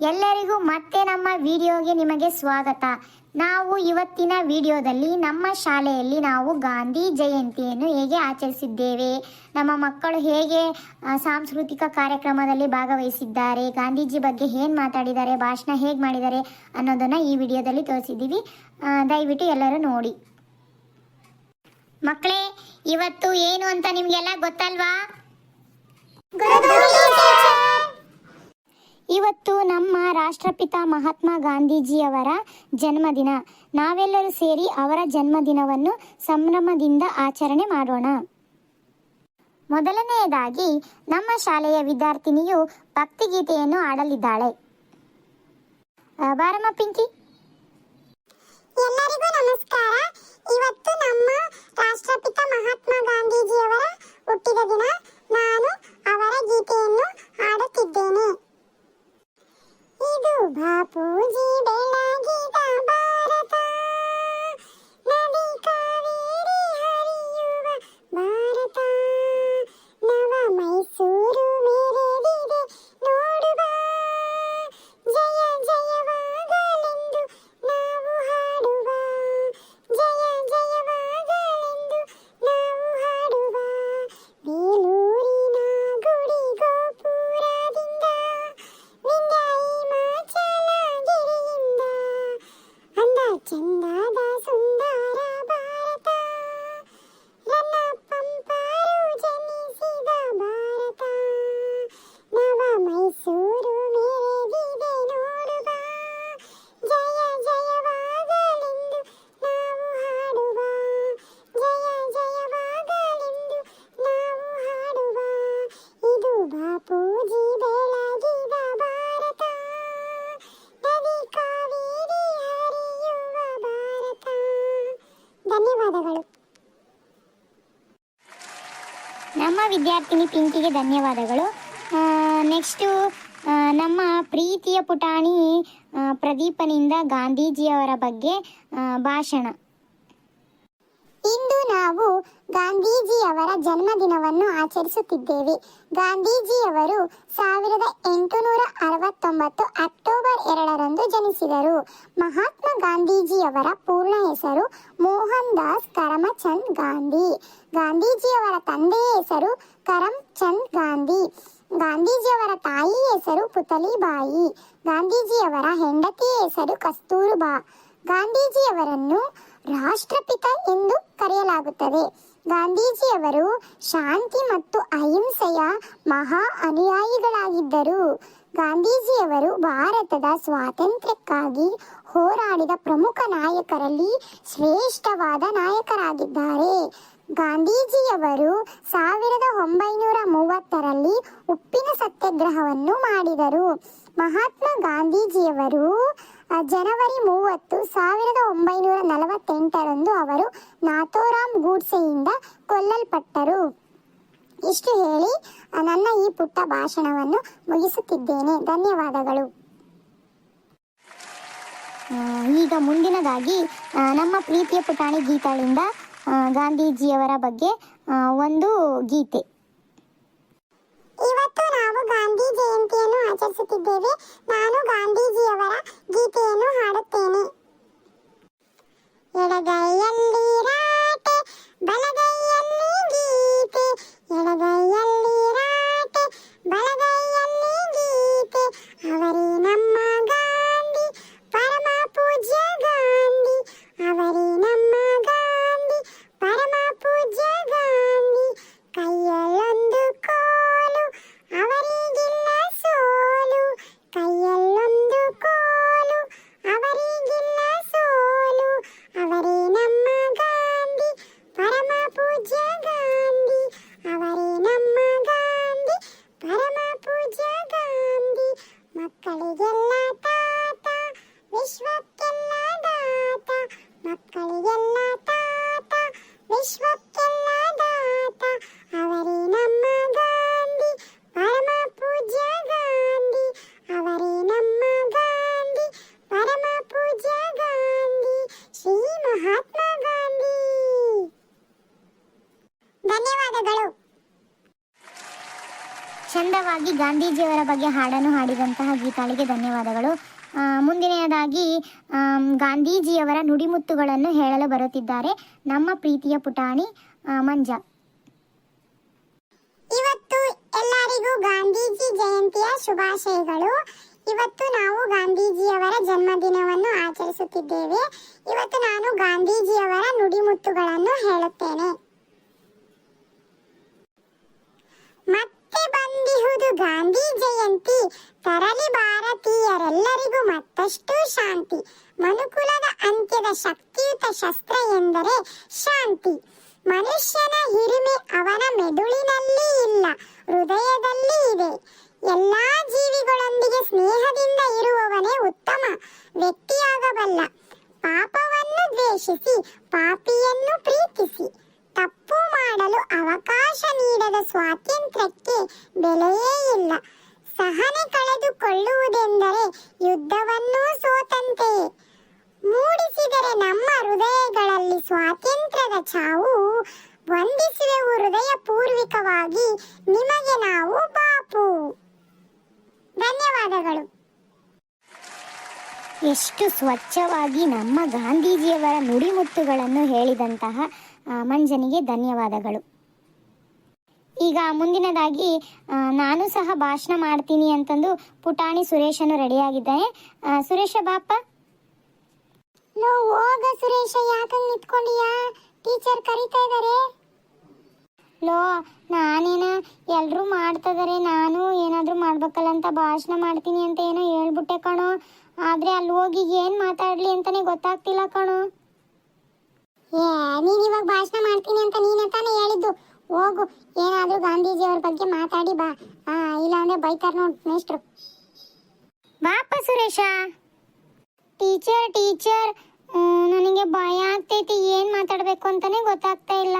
ಎಲ್ಲರಿಗೂ ಮತ್ತೆ ನಮ್ಮ ವಿಡಿಯೋಗೆ ನಿಮಗೆ ಸ್ವಾಗತ. ನಾವು ಇವತ್ತಿನ ವಿಡಿಯೋದಲ್ಲಿ ನಮ್ಮ ಶಾಲೆಯಲ್ಲಿ ನಾವು ಗಾಂಧಿ ಜಯಂತಿಯನ್ನು ಹೇಗೆ ಆಚರಿಸಿದ್ದೇವೆ, ನಮ್ಮ ಮಕ್ಕಳು ಹೇಗೆ ಸಾಂಸ್ಕೃತಿಕ ಕಾರ್ಯಕ್ರಮದಲ್ಲಿ ಭಾಗವಹಿಸಿದ್ದಾರೆ, ಗಾಂಧೀಜಿ ಬಗ್ಗೆ ಏನು ಮಾತಾಡಿದ್ದಾರೆ, ಭಾಷಣ ಹೇಗೆ ಮಾಡಿದ್ದಾರೆ ಅನ್ನೋದನ್ನು ಈ ವಿಡಿಯೋದಲ್ಲಿ ತೋರಿಸಿದ್ದೀವಿ. ದಯವಿಟ್ಟು ಎಲ್ಲರೂ ನೋಡಿ. ಮಕ್ಕಳೇ, ಇವತ್ತು ಏನು ಅಂತ ನಿಮಗೆಲ್ಲ ಗೊತ್ತಲ್ವಾ? ಇವತ್ತು ನಮ್ಮ ರಾಷ್ಟ್ರಪಿತ ಮಹಾತ್ಮ ಗಾಂಧೀಜಿಯವರ ಜನ್ಮದಿನ. ನಾವೆಲ್ಲರೂ ಸೇರಿ ಅವರ ಜನ್ಮದಿನವನ್ನು ಸಂಭ್ರಮದಿಂದ ಆಚರಣೆ ಮಾಡೋಣ. ಮೊದಲನೆಯದಾಗಿ, ನಮ್ಮ ಶಾಲೆಯ ವಿದ್ಯಾರ್ಥಿನಿಯು ಭಕ್ತಿಗೀತೆಯನ್ನು ಆಡಲಿದ್ದಾಳೆ ಬಾರಮ್ಮ ಪಿಂಕಿ. ಎಲ್ಲರಿಗೂ ನಮಸ್ಕಾರ. ಇವತ್ತು ನಮ್ಮ ರಾಷ್ಟ್ರಪಿತ ಮಹಾತ್ಮ ಗಾಂಧೀಜಿಯವರ ಹುಟ್ಟಿದ ದಿನ. ನಾನು ಅವರ ಗೀತೆಯನ್ನು ಹಾಡುತ್ತಿದ್ದೇನೆ. ಇದು ಬಾಪೂಜಿ ಬೆಳಗಿದ ವಿದ್ಯಾರ್ಥಿನಿ ಪಿಂಕಿಗೆ ಧನ್ಯವಾದಗಳು. ನೆಕ್ಸ್ಟು ನಮ್ಮ ಪ್ರೀತಿಯ ಪುಟಾಣಿ ಪ್ರದೀಪನಿಂದ ಗಾಂಧೀಜಿಯವರ ಬಗ್ಗೆ ಭಾಷಣ. ಗಾಂಧೀಜಿಯವರ ಜನ್ಮದಿನವನ್ನು ಆಚರಿಸುತ್ತಿದ್ದೇವೆ. ಗಾಂಧೀಜಿಯವರು ಸಾವಿರದ ಎಂಟುನೂರ ಅರವತ್ತೊಂಬತ್ತು ಅಕ್ಟೋಬರ್ ಎರಡರಂದು ಜನಿಸಿದರು. ಮಹಾತ್ಮ ಗಾಂಧೀಜಿಯವರ ಪೂರ್ಣ ಹೆಸರು ಮೋಹನ್ ದಾಸ್ ಕರಮಚಂದ್ ಗಾಂಧಿ. ಗಾಂಧೀಜಿಯವರ ತಂದೆಯ ಹೆಸರು ಕರಮ್ಚಂದ್ ಗಾಂಧಿ. ಗಾಂಧೀಜಿಯವರ ತಾಯಿ ಹೆಸರು ಪುತಲಿಬಾಯಿ. ಗಾಂಧೀಜಿಯವರ ಹೆಂಡತಿಯ ಹೆಸರು ಕಸ್ತೂರ್ಬಾ. ಗಾಂಧೀಜಿಯವರನ್ನು ರಾಷ್ಟ್ರಪಿತ ಎಂದು ಕರೆಯಲಾಗುತ್ತದೆ. ಗಾಂಧೀಜಿಯವರು ಶಾಂತಿ ಮತ್ತು ಅಹಿಂಸೆಯ ಮಹಾ ಅನುಯಾಯಿಗಳಾಗಿದ್ದರು. ಗಾಂಧೀಜಿಯವರು ಭಾರತದ ಸ್ವಾತಂತ್ರ್ಯಕ್ಕಾಗಿ ಹೋರಾಡಿದ ಪ್ರಮುಖ ನಾಯಕರಲ್ಲಿ ಶ್ರೇಷ್ಠವಾದ ನಾಯಕರಾಗಿದ್ದಾರೆ. ಗಾಂಧೀಜಿಯವರು ಸಾವಿರದ ಒಂಬೈನೂರ ಮೂವತ್ತರಲ್ಲಿ ಉಪ್ಪಿನ ಸತ್ಯಾಗ್ರಹವನ್ನು ಮಾಡಿದರು. ಮಹಾತ್ಮ ಗಾಂಧೀಜಿಯವರು ಜನವರಿ ಮೂವತ್ತು ಸಾವಿರದ ಒಂಬೈನೂರ ನಲವತ್ತೆಂಟರಂದು ಅವರು ನಾಥೋರಾಮ್ ಗೂಡ್ಸೆಯಿಂದ ಕೊಲ್ಲಲ್ಪಟ್ಟರು. ಇಷ್ಟು ಹೇಳಿ ನನ್ನ ಈ ಪುಟ್ಟ ಭಾಷಣವನ್ನು ಮುಗಿಸುತ್ತಿದ್ದೇನೆ. ಧನ್ಯವಾದಗಳು. ಈಗ ಮುಂದಿನದಾಗಿ ನಮ್ಮ ಪ್ರೀತಿಯ ಪುಟಾಣಿ ಗೀತಾಳಿಂದ ಗಾಂಧೀಜಿಯವರ ಬಗ್ಗೆ ಒಂದು ಗೀತೆ. ಇವತ್ತು ನಾವು ಗಾಂಧಿ ಜಯಂತಿಯನ್ನು ಆಚರಿಸುತ್ತಿದ್ದೇವೆ. ನಾನು ಗಾಂಧೀಜಿಯವರ ಗೀತೆಯನ್ನು ಹಾಡುತ್ತೇನೆ. ಎಡಗೈಯಲ್ಲಿ ರಾಟೆ, ಬಲಗೈಯಲ್ಲಿ ಗೀತೆ. ಎಡಗೈಯಲ್ಲಿ ರಾಟೆ, ಬಲಗೈಯಲ್ಲಿ ಗೀತೆ. ಅವರೇ ನಮ್ಮ ಧನ್ಯವಾದಗಳು ಚಂದವಾಗಿ ಗಾಂಧೀಜಿಯವರ ಬಗ್ಗೆ ಹಾಡನ್ನು ಹಾಡಿದಂತಹ ಗೀತಾಳಿಗೆ ಧನ್ಯವಾದಗಳು. ಮುಂದಿನದಾಗಿ ಗಾಂಧೀಜಿಯವರ ನುಡಿಮುತ್ತುಗಳನ್ನು ಹೇಳಲು ಬರುತ್ತಿದ್ದಾರೆ ನಮ್ಮ ಪ್ರೀತಿಯ ಪುಟಾಣಿ ಮಂಜ. ಇವತ್ತು ಎಲ್ಲರಿಗೂ ಗಾಂಧೀಜಿ ಜಯಂತಿಯ ಶುಭಾಶಯಗಳು. ಇವತ್ತು ನಾವು ಗಾಂಧೀಜಿಯವರ ಜನ್ಮದಿನವನ್ನು ಆಚರಿಸುತ್ತಿದ್ದೇವೆ. ಇವತ್ತು ನಾನು ಗಾಂಧೀಜಿಯವರ ನುಡಿಮುತ್ತುಗಳನ್ನು ಹೇಳುತ್ತೇನೆ. ಮತ್ತೆ ಬಂದಿಹುದು ಗಾಂಧಿ ಜಯಂತಿ. ತರಲಿ ಭಾರತೀಯರೆಲ್ಲರಿಗೂ ಮತ್ತಷ್ಟು ಶಾಂತಿ. ಮನುಕುಲದ ಅಂತ್ಯದ ಶಕ್ತಿಯುತ ಶಸ್ತ್ರ ಎಂದರೆ ಶಾಂತಿ. ಮನುಷ್ಯನ ಹಿರಿಮೆ ಅವನ ಮೆದುಳಿನಲ್ಲಿ ಇಲ್ಲ, ಹೃದಯದಲ್ಲಿ ಇದೆ. ಎಲ್ಲಾ ಜೀವಿಗಳೊಂದಿಗೆ ಸ್ನೇಹದಿಂದ ಇರುವವನೇ ಉತ್ತಮ, ವ್ಯಕ್ತಿಯಾಗಬಲ್ಲ. ಪಾಪವನ್ನು ದ್ವೇಷಿಸಿ, ಪಾಪಿಯನ್ನು ಪ್ರೀತಿಸಿ. ತಪ್ಪು ಮಾಡಲು ಅವಕಾಶ ನೀಡದ ಸ್ವಾತಂತ್ರ್ಯಕ್ಕೆ ಬೆಲೆಯೇ ಇಲ್ಲ. ಸಹನೆ ಕಳೆದುಕೊಳ್ಳುವುದೆಂದರೆ ಯುದ್ಧವನ್ನೂ ಸೋತಂತೆಯೇ. ಮೂಡಿಸಿದರೆ ನಮ್ಮ ಹೃದಯಗಳಲ್ಲಿ ಸ್ವಾತಂತ್ರ್ಯದ ಚಾವು ಹೃದಯ ಪೂರ್ವಿಕವಾಗಿ ನಿಮಗೆ ನಾವು ಬಾಪು ಧನ್ಯವಾದಗಳು. ಎಷ್ಟು ಸ್ವಚ್ಛವಾಗಿ ನಮ್ಮ ಗಾಂಧೀಜಿಯವರ ನುಡಿಮುತ್ತುಗಳನ್ನು ಹೇಳಿದಂತಹ ಮಂಜನಿಗೆ ಧನ್ಯವಾದಗಳು. ಈಗ ಮುಂದಿನದಾಗಿ ನಾನು ಸಹ ಭಾಷಣ ಮಾಡ್ತೀನಿ ಅಂತಂದು ಪುಟಾಣಿ ಸುರೇಶನು ರೆಡಿಯಾಗಿದ್ದಾನೆ. ಸುರೇಶ ಬಾಪ ಲೋ ಹೋಗ ಸುರೇಶ ಯಾಕಂಗ್ ನಿಂತ್ಕೊಂಡಿಯಾ? ಟೀಚರ್ ಕರಿತಾ ಇದಾರೆ. ಲೋ ನಾನೇನ ಎಲ್ಲರೂ ಮಾಡ್ತಿದಾರೆ ನಾನು ಏನಾದರೂ ಮಾಡ್ಬೇಕಲ್ಲ ಅಂತ ಭಾಷಣ ಮಾಡ್ತೀನಿ ಅಂತ ಏನೋ ಹೇಳ್ಬಿಟ್ಟೆ ಕಣೋ. ಆದರೆ ಅಲ್ಲಿ ಹೋಗಿ ಏನು ಮಾತಾಡಲಿ ಅಂತಲೇ ಗೊತ್ತಾಗ್ತಿಲ್ಲ ಕಣೋ ಏ ನೀನ್ ಇವಾಗ ಭಾಷಣ ಮಾಡ್ತೀನಿ ಅಂತ ನೀನೇ ತಾನೇ ಹೇಳಿದ್ದು ಹೋಗು. ಏನಾದ್ರೂ ಗಾಂಧೀಜಿ ಅವ್ರ ಬಗ್ಗೆ ಮಾತಾಡಿ ಬಾ. ಆ, ಇಲ್ಲಾಂದ್ರೆ ಬೈತಾರ ನೋಡ್ ಮೇಷ್ಟ್ರು. ಬಾಪ ಸುರೇಶ. ಟೀಚರ್ ಟೀಚರ್ ನನಗೆ ಭಯ ಆಗ್ತೈತಿ. ಏನು ಮಾತಾಡಬೇಕು ಅಂತಾನೆ ಗೊತ್ತಾಗ್ತಾ ಇಲ್ಲ.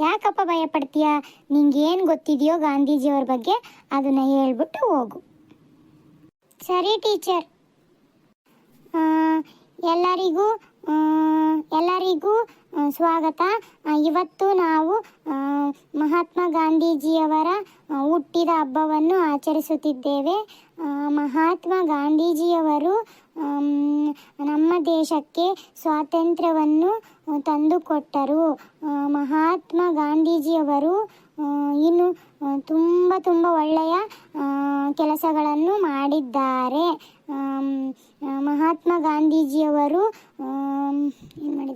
ಯಾಕಪ್ಪ ಭಯ ಪಡ್ತೀಯ? ನಿಂಗೇನು ಗೊತ್ತಿದೆಯೋ ಗಾಂಧೀಜಿಯವ್ರ ಬಗ್ಗೆ, ಅದನ್ನ ಹೇಳ್ಬಿಟ್ಟು ಹೋಗು. ಸರಿ ಟೀಚರ್. ಎಲ್ಲರಿಗೂ ಎಲ್ಲರಿಗೂ ಸ್ವಾಗತ. ಇವತ್ತು ನಾವು ಮಹಾತ್ಮ ಗಾಂಧೀಜಿಯವರ ಹುಟ್ಟಿದ ಹಬ್ಬವನ್ನು ಆಚರಿಸುತ್ತಿದ್ದೇವೆ. ಮಹಾತ್ಮ ಗಾಂಧೀಜಿಯವರು ನಮ್ಮ ದೇಶಕ್ಕೆ ಸ್ವಾತಂತ್ರ್ಯವನ್ನು ತಂದುಕೊಟ್ಟರು. ಮಹಾತ್ಮ ಗಾಂಧೀಜಿಯವರು ಇನ್ನು ತುಂಬ ತುಂಬ ಒಳ್ಳೆಯ ಕೆಲಸಗಳನ್ನು ಮಾಡಿದ್ದಾರೆ. ಮಹಾತ್ಮ ಗಾಂಧೀಜಿಯವರು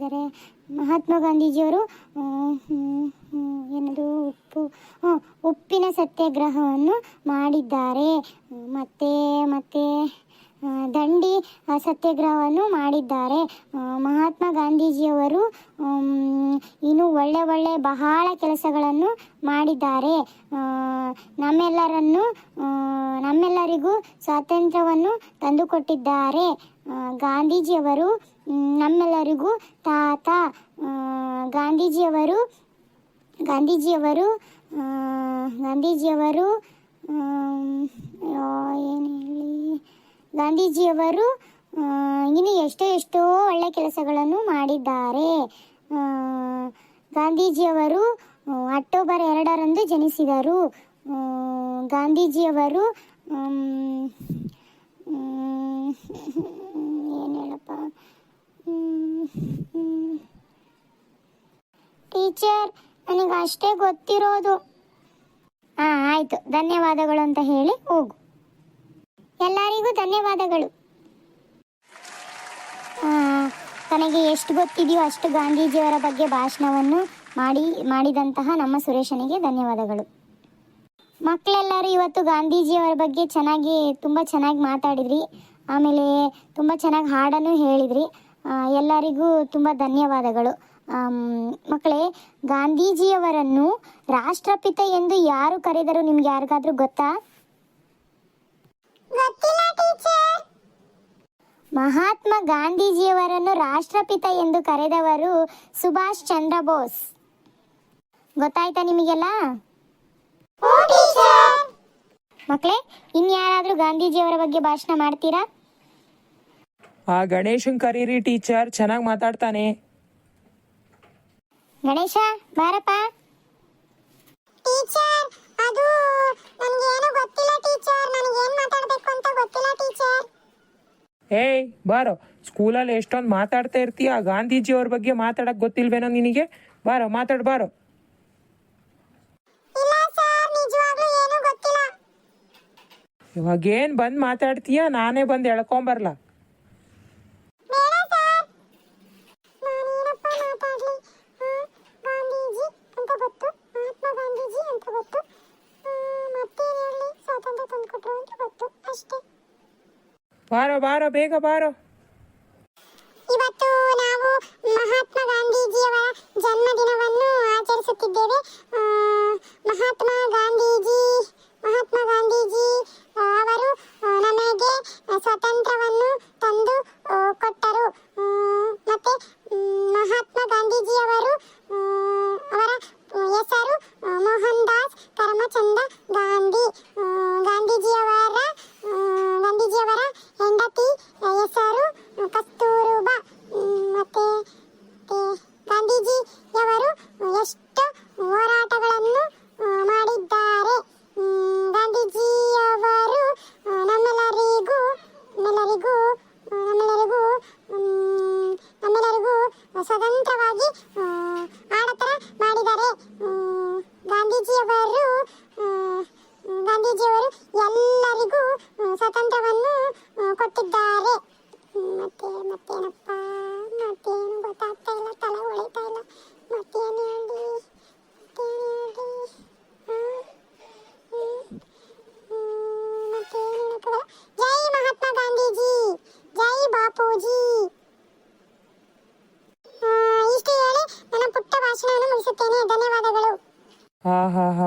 ಮಾಡಿದ್ದಾರೆ ಮಹಾತ್ಮ ಗಾಂಧೀಜಿಯವರು ಏನದು, ಉಪ್ಪು ಉಪ್ಪಿನ ಸತ್ಯಾಗ್ರಹವನ್ನು ಮಾಡಿದ್ದಾರೆ. ಮತ್ತೆ ಮತ್ತೆ ದಂಡಿ ಸತ್ಯಾಗ್ರಹವನ್ನು ಮಾಡಿದ್ದಾರೆ. ಮಹಾತ್ಮ ಗಾಂಧೀಜಿಯವರು ಇನ್ನು ಒಳ್ಳೆ ಒಳ್ಳೆ ಬಹಳ ಕೆಲಸಗಳನ್ನು ಮಾಡಿದ್ದಾರೆ. ನಮ್ಮೆಲ್ಲರನ್ನು ನಮ್ಮೆಲ್ಲರಿಗೂ ಸ್ವಾತಂತ್ರ್ಯವನ್ನು ತಂದುಕೊಟ್ಟಿದ್ದಾರೆ. ಗಾಂಧೀಜಿಯವರು ನಮ್ಮೆಲ್ಲರಿಗೂ ತಾತ ಗಾಂಧೀಜಿಯವರು ಗಾಂಧೀಜಿಯವರು ಗಾಂಧೀಜಿಯವರು ಏನು ಹೇಳಿ, ಗಾಂಧೀಜಿಯವರು ಇನ್ನು ಎಷ್ಟೋ ಎಷ್ಟೋ ಒಳ್ಳೆ ಕೆಲಸಗಳನ್ನು ಮಾಡಿದ್ದಾರೆ ಗಾಂಧೀಜಿಯವರು ಅಕ್ಟೋಬರ್ ಎರಡರಂದು ಜನಿಸಿದರು ಗಾಂಧೀಜಿಯವರು ಏನು ಹೇಳಪ್ಪ. ಟೀಚರ್, ನನಗೆ ಅಷ್ಟೇ ಗೊತ್ತಿರೋದು. ಹಾ ಆಯ್ತು. ಧನ್ಯವಾದಗಳು ಅಂತ ಹೇಳಿ ಹೋಗು. ಎಲ್ಲರಿಗೂ ಧನ್ಯವಾದಗಳು. ತನಗೆ ಎಷ್ಟು ಗೊತ್ತಿದೆಯೋ ಅಷ್ಟು ಗಾಂಧೀಜಿಯವರ ಬಗ್ಗೆ ಭಾಷಣವನ್ನು ಮಾಡಿ, ಮಾಡಿದಂತಹ ನಮ್ಮ ಸುರೇಶನಿಗೆ ಧನ್ಯವಾದಗಳು. ಮಕ್ಕಳೆಲ್ಲರೂ ಇವತ್ತು ಗಾಂಧೀಜಿಯವರ ಬಗ್ಗೆ ಚೆನ್ನಾಗಿ, ತುಂಬ ಚೆನ್ನಾಗಿ ಮಾತಾಡಿದ್ರಿ. ಆಮೇಲೆ ತುಂಬ ಚೆನ್ನಾಗಿ ಹಾಡನ್ನು ಹೇಳಿದ್ರಿ. ಎಲ್ಲರಿಗೂ ತುಂಬ ಧನ್ಯವಾದಗಳು. ಮಕ್ಕಳೇ ಗಾಂಧೀಜಿಯವರನ್ನು ರಾಷ್ಟ್ರಪಿತ ಎಂದು ಯಾರು ಕರೆದರು ನಿಮ್ಗೆ ಯಾರಿಗಾದ್ರೂ ಗೊತ್ತಾ? ಮಹಾತ್ಮ ಗಾಂಧೀಜಿಯವರನ್ನು ರಾಷ್ಟ್ರಪಿತ ಎಂದು ಕರೆದವರು ಸುಭಾಷ್ ಚಂದ್ರ ಬೋಸ್. ಗೊತ್ತಾಯ್ತಾ ನಿಮಗೆಲ್ಲ? ಮಕ್ಕಳೇ ಇನ್ಯಾರಾದ್ರೂ ಗಾಂಧೀಜಿಯವರ ಬಗ್ಗೆ ಭಾಷಣ ಮಾಡ್ತೀರಾ? ಆ ಗಣೇಶನ್ ಕರೀರಿ ಟೀಚರ್ ಚೆನ್ನಾಗಿ ಮಾತಾಡ್ತಾನೆ. ಗಣೇಶ ಬಾರಪ್ಪ. ಟೀಚರ್ ಅದು ನನಗೆ ಏನು ಗೊತ್ತಿಲ್ಲ ಟೀಚರ್ ನನಗೆ ಏನು ಮಾತಾಡಬೇಕು ಅಂತ ಗೊತ್ತಿಲ್ಲ ಟೀಚರ್. ಏಯ್ ಬಾರೋ ಸ್ಕೂಲಲ್ಲಿ ಎಷ್ಟೊಂದು ಮಾತಾಡ್ತಾ ಇರ್ತೀಯ? ಗಾಂಧೀಜಿ ಅವ್ರ ಬಗ್ಗೆ ಮಾತಾಡಕ್ ಗೊತ್ತಿಲ್ವೇನೋ ನಿನಗೆ? ಬಾರೋ ಮಾತಾಡ್ ಬಾರೋ. ಇಲ್ಲ ಸರ್ ನಿಜವಾಗ್ಲೂ ಏನು ಗೊತ್ತಿಲ್ಲ. ಇವಾಗೇನ್ ಬಂದ್ ಮಾತಾಡ್ತೀಯ? ನಾನೇ ಬಂದು ಎಳ್ಕೊಂಬರ್ಲ? ತಂದ್ಕೊಟ್ರು ಅಂತ ಗೊತ್ತು ಅಷ್ಟೇ ಬಾರೋ ಬಾರೋ ಬೇಗ ಬಾರೋ. ಇವತ್ತು ನಾವು ಮಹಾತ್ಮ ಗಾಂಧೀಜಿಯವರ ಜನ್ಮದಿನವನ್ನು ಆಚರಿಸುತ್ತಿದ್ದೇವೆ. ಮಹಾತ್ಮ ಗಾಂಧೀಜಿ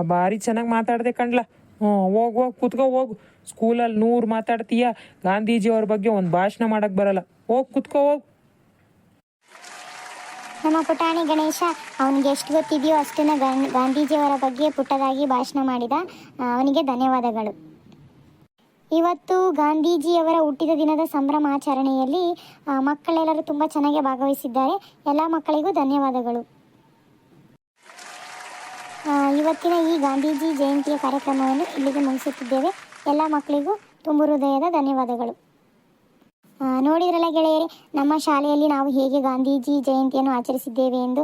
ಭಾರಿ ಚೆನ್ನಾಗಿ ಮಾತಾಡ್ದೆ ಕಣ್ಲ. ಹ್ಞೂ, ಹೋಗ್ ಹೋಗ್, ಕುತ್ಕೋ, ಹೋಗು. ಸ್ಕೂಲಲ್ಲಿ ನೂರು ಮಾತಾಡ್ತೀಯ? ಗಾಂಧೀಜಿ ಅವ್ರ ಬಗ್ಗೆ ಒಂದು ಭಾಷಣ ಮಾಡಕ್ಕೆ ಬರಲ್ಲ. ಹೋಗ್, ಕುತ್ಕೋ, ಹೋಗ್. ನಮ್ಮ ಪುಟಾಣಿ ಗಣೇಶ, ಅವನಿಗೆ ಎಷ್ಟು ಗೊತ್ತಿದೆಯೋ ಅಷ್ಟನ್ನ ಗಾಂಧೀಜಿಯವರ ಬಗ್ಗೆ ಪುಟ್ಟದಾಗಿ ಭಾಷಣ ಮಾಡಿದ ಅವನಿಗೆ ಧನ್ಯವಾದಗಳು. ಇವತ್ತು ಗಾಂಧೀಜಿಯವರ ಹುಟ್ಟಿದ ದಿನದ ಸಂಭ್ರಮಾಚರಣೆಯಲ್ಲಿ ಮಕ್ಕಳೆಲ್ಲರೂ ತುಂಬ ಚೆನ್ನಾಗಿ ಭಾಗವಹಿಸಿದ್ದಾರೆ. ಎಲ್ಲ ಮಕ್ಕಳಿಗೂ ಧನ್ಯವಾದಗಳು. ಇವತ್ತಿನ ಈ ಗಾಂಧೀಜಿ ಜಯಂತಿಯ ಕಾರ್ಯಕ್ರಮವನ್ನು ಇಲ್ಲಿಗೆ ಮುಗಿಸುತ್ತಿದ್ದೇವೆ. ಎಲ್ಲ ಮಕ್ಕಳಿಗೂ ತುಂಬು ಹೃದಯದ ಧನ್ಯವಾದಗಳು. ನೋಡಿದ್ರಲ್ಲ ಗೆಳೆಯರೇ, ನಮ್ಮ ಶಾಲೆಯಲ್ಲಿ ನಾವು ಹೇಗೆ ಗಾಂಧೀಜಿ ಜಯಂತಿಯನ್ನು ಆಚರಿಸಿದ್ದೇವೆ ಎಂದು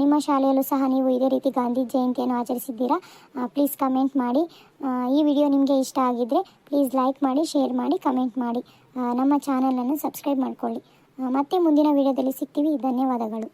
ನಿಮ್ಮ ಶಾಲೆಯಲ್ಲೂ ಸಹ ನೀವು ಇದೇ ರೀತಿ ಗಾಂಧಿ ಜಯಂತಿಯನ್ನು ಆಚರಿಸಿದ್ದೀರಾ? ಪ್ಲೀಸ್ ಕಮೆಂಟ್ ಮಾಡಿ. ಈ ವಿಡಿಯೋ ನಿಮಗೆ ಇಷ್ಟ ಆಗಿದ್ದರೆ ಪ್ಲೀಸ್ ಲೈಕ್ ಮಾಡಿ ಶೇರ್ ಮಾಡಿ ಕಮೆಂಟ್ ಮಾಡಿ. ನಮ್ಮ ಚಾನಲನ್ನು ಸಬ್ಸ್ಕ್ರೈಬ್ ಮಾಡಿಕೊಳ್ಳಿ. ಮತ್ತೆ ಮುಂದಿನ ವಿಡಿಯೋದಲ್ಲಿ ಸಿಗ್ತೀವಿ. ಧನ್ಯವಾದಗಳು.